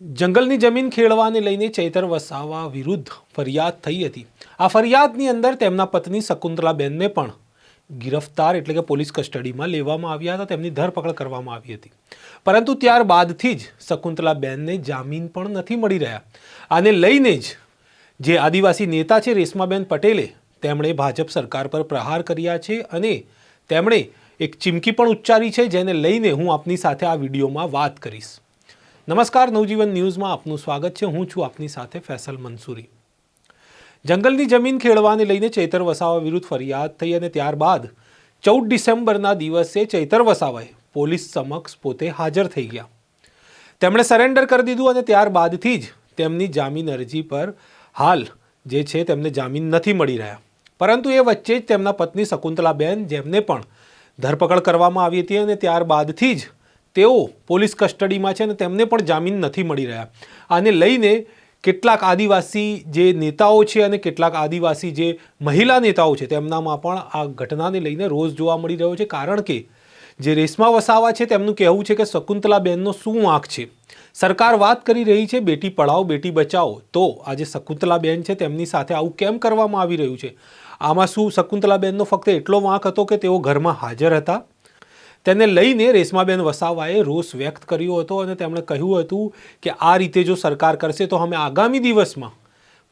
જંગલની જમીન ખેડવાને લઈને ચૈતર વસાવા વિરુદ્ધ ફરિયાદ થઈ હતી. આ ફરિયાદની અંદર તેમના પત્ની શકુંતલાબેનને પણ ગિરફ્તાર એટલે કે પોલીસ કસ્ટડીમાં લેવામાં આવ્યા હતા, તેમની ધરપકડ કરવામાં આવી હતી. પરંતુ ત્યારબાદથી જ શકુંતલાબેનને જામીન પણ નથી મળી રહ્યા. આને લઈને જ જે આદિવાસી નેતા છે રેશમાબેન પટેલે તેમણે ભાજપ સરકાર પર પ્રહાર કર્યા છે અને તેમણે એક ચીમકી પણ ઉચ્ચારી છે, જેને લઈને હું આપની સાથે આ વિડીયોમાં વાત કરીશ. નમસ્કાર, નવજીવન ન્યૂઝમાં આપનું સ્વાગત છે. હું છું આપની સાથે ફેસલ મંસૂરી. જંગલની જમીન ખેડવાને લઈને ચૈતર વસાવા વિરુદ્ધ ફરિયાદ થઈ અને ત્યારબાદ ચૌદ ડિસેમ્બરના દિવસે ચૈતર વસાવાએ પોલીસ સમક્ષ પોતે હાજર થઈ ગયા. તેમણે સરેન્ડર કરી દીધું અને ત્યારબાદથી જ તેમની જામીન અરજી પર હાલ જે છે તેમને જામીન નથી મળી રહ્યા. પરંતુ એ વચ્ચે જ તેમના પત્ની શકુંતલાબેન, જેમને પણ ધરપકડ કરવામાં આવી હતી અને ત્યારબાદથી જ તેઓ પોલીસ કસ્ટડીમાં છે અને તેમને પણ જામીન નથી મળી રહ્યા. આને લઈને કેટલાક આદિવાસી જે નેતાઓ છે અને કેટલાક આદિવાસી જે મહિલા નેતાઓ છે, તેમનામાં પણ આ ઘટનાને લઈને રોજ જોવા મળી રહ્યો છે. કારણ કે જે રેશમા વસાવા છે, તેમનું કહેવું છે કે શકુંતલાબેનનો શું વાંક છે? સરકાર વાત કરી રહી છે, બેટી પઢાઓ, બેટી બચાવો તો આજે શકુંતલાબેન છે, તેમની સાથે આવું કેમ કરવામાં આવી રહ્યું છે? આમાં શું શકુંતલાબેનનો ફક્ત એટલો વાંક હતો કે તેઓ ઘરમાં હાજર હતા? તેને લઈને રેશમાબેન વસાવાએ રોષ વ્યક્ત કર્યો હતો અને તેમણે કહ્યું હતું કે આ રીતે જો સરકાર કરશે તો અમે આગામી દિવસમાં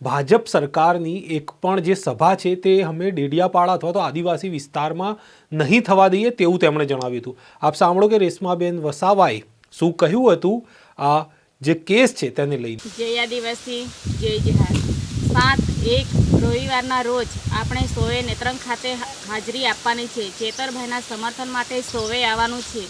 ભાજપ સરકારની એક પણ જે સભા છે તે અમે ડેડિયાપાડા અથવા તો આદિવાસી વિસ્તારમાં નહીં થવા દઈએ તેવું તેમણે જણાવ્યું હતું. આપ સાંભળો કે રેશમાબેન વસાવાએ શું કહ્યું હતું? આ જે કેસ છે તેને લઈને. જય આદિવાસી જય જહાર સાત એક રવિવારના રોજ આપણે સોએ નેત્રંગ ખાતે હાજરી આપવાની છે. ચેતરભાઈના સમર્થન માટે સોએ આવવાનું છે.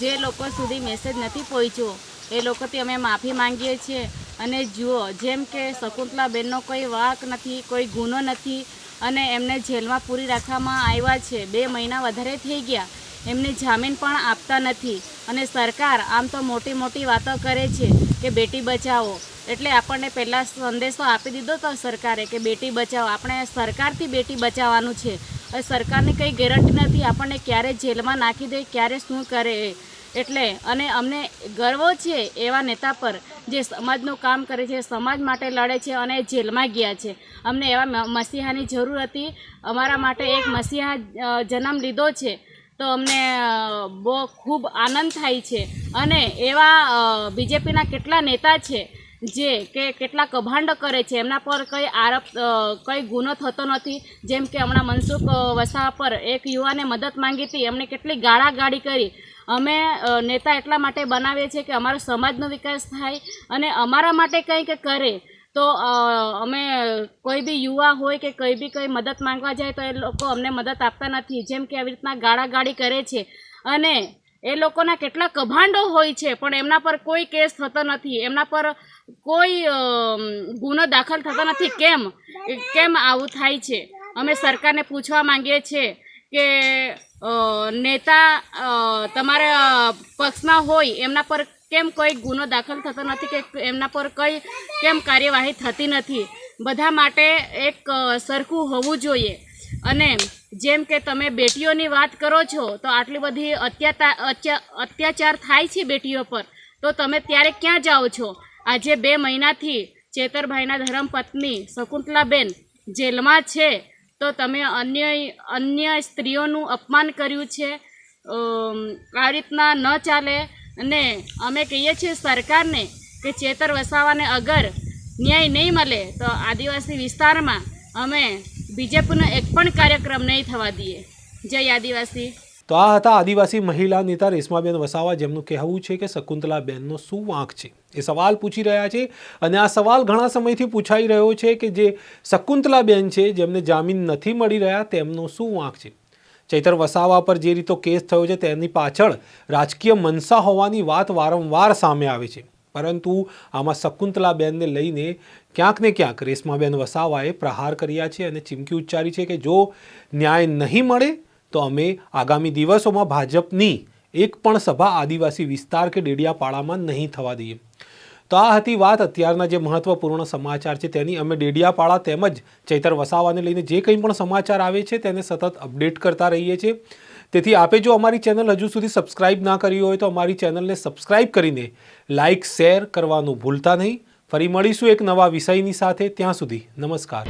જે લોકો સુધી મેસેજ નથી પહોંચ્યો, એ લોકોથી અમે માફી માંગીએ છીએ. અને જુઓ, જેમ કે શકુંતલાબેનનો કોઈ વાક નથી, કોઈ ગુનો નથી, અને એમને જેલમાં પૂરી રાખવામાં આવ્યા છે. બે મહિના વધારે થઈ ગયા. એમને જામીન પણ આપતા નથી. અને સરકાર આમ તો મોટી મોટી વાતો કરે છે કે, બેટી, બચાવો. એટલે આપણને પહેલાં સંદેશો આપી દીધો તો સરકારે કે બેટી બચાવો. આપણે સરકારથી બેટી બચાવવાનું છે. હવે સરકારની કંઈ ગેરંટી નથી. આપણને ક્યારે જેલમાં નાખી દે, ક્યારે શું કરે એટલે અને અમને ગર્વ છે એવા નેતા પર જે સમાજનું કામ કરે છે, સમાજ માટે લડે છે અને જેલમાં ગયા છે. અમને એવા મસીહાની જરૂર હતી. અમારા માટે એક મસીહા જન્મ લીધો છે. તો અમને બહુ ખૂબ આનંદ થાય છે. અને એવા બીજેપીના કેટલા નેતા છે જે કે કેટલા કભાંડ કરે છે. એમના પર કંઈ આરોપ કંઈ ગુનો થતો નથી. જેમ કે હમણાં મનસુખ વસાવા પર એક યુવાને મદદ માંગી હતી. એમને કેટલી ગાળાગાળી કરી. અમે નેતા એટલા માટે બનાવીએ છીએ કે અમારો સમાજનો વિકાસ થાય અને અમારા માટે કંઈક કરે. તો અમે કોઈ બી યુવા હોય કે કોઈ બી કંઈ મદદ માંગવા જાય તો એ લોકો અમને મદદ આપતા નથી. જેમ કે આવી રીતના ગાળાગાળી કરે છે. અને એ લોકોના કેટલા કભાંડો હોય છે, પણ એમના પર કોઈ કેસ થતો નથી. એમના પર કોઈ ગુનો દાખલ થતો નથી. કેમ? કેમ આવું થાય છે? અમે સરકારને પૂછવા માંગીએ છીએ કે નેતા તમારા પક્ષમાં હોય, એમના પર કેમ કોઈ ગુનો દાખલ થતો નથી કે એમના પર કઈ કેમ કાર્યવાહી થતી નથી? બધા માટે એક સરખું હોવું જોઈએ. અને જેમ કે તમે બેટીઓની વાત કરો છો, તો આટલી બધી અત્યાચાર અત્યા- અત્યાચાર થાય છે બેટીઓ પર. તો તમે ત્યારે ક્યાં જાઓ છો? આજે બે મહિનાથી ચેતરભાઈના ધર્મપત્ની શકુંતલાબેન જેલમાં છે. તો તમે અન્ય અન્ય સ્ત્રીઓનું અપમાન કર્યું છે. આ રીતના ન ચાલે. અને અમે કહીએ છીએ સરકારને કે ચેતર વસાવાને અગર ન્યાય નહીં મળે, તો આદિવાસી વિસ્તારમાં અમે બીજેપીનો એક પણ કાર્યક્રમ નહીં થવા દઈએ. જય આદિવાસી. તો આ હતા આદિવાસી મહિલા નેતા રેશમાબેન વસાવા, જેમનું કહેવું છે કે શકુંતલાબેનનો શું વાંક છે? એ સવાલ પૂછી રહ્યા છે અને આ સવાલ ઘણા સમયથી પૂછાઈ રહ્યો છે કે જે શકુંતલાબેન છે, જેમને જામીન નથી મળી રહ્યા, તેમનો શું વાંક છે? ચૈતર વસાવા પર જે રીતો કેસ થયો છે, તેની પાછળ રાજકીય મનસા હોવાની વાત વારંવાર સામે આવે છે. પરંતુ આમાં શકુંતલાબેનને લઈને ક્યાંક ને ક્યાંક રેશમાબેન વસાવાએ પ્રહાર કર્યા છે અને ચીમકી ઉચ્ચારી છે કે જો ન્યાય નહીં મળે, તો અમે આગામી દિવસોમાં ભાજપની એક પણ સભા આદિવાસી વિસ્તાર કે ડેડિયાપાડામાં નહીં થવા દઈએ. તો આ હતી વાત અત્યારના જે મહત્વપૂર્ણ સમાચાર છે તેની. અમે ડેડિયાપાડા તેમજ ચૈતર વસાવાને લઈને જે કંઈ પણ સમાચાર આવે છે તેને સતત અપડેટ કરતા રહીએ છીએ. તેથી આપે જો અમારી ચેનલ હજુ સુધી સબસ્ક્રાઇબ ના કરી હોય તો અમારી ચેનલને સબસ્ક્રાઇબ કરીને લાઇક, શેર કરવાનું ભૂલતા નહીં. ફરી મળીશું એક નવા વિષયની સાથે. ત્યાં સુધી નમસ્કાર.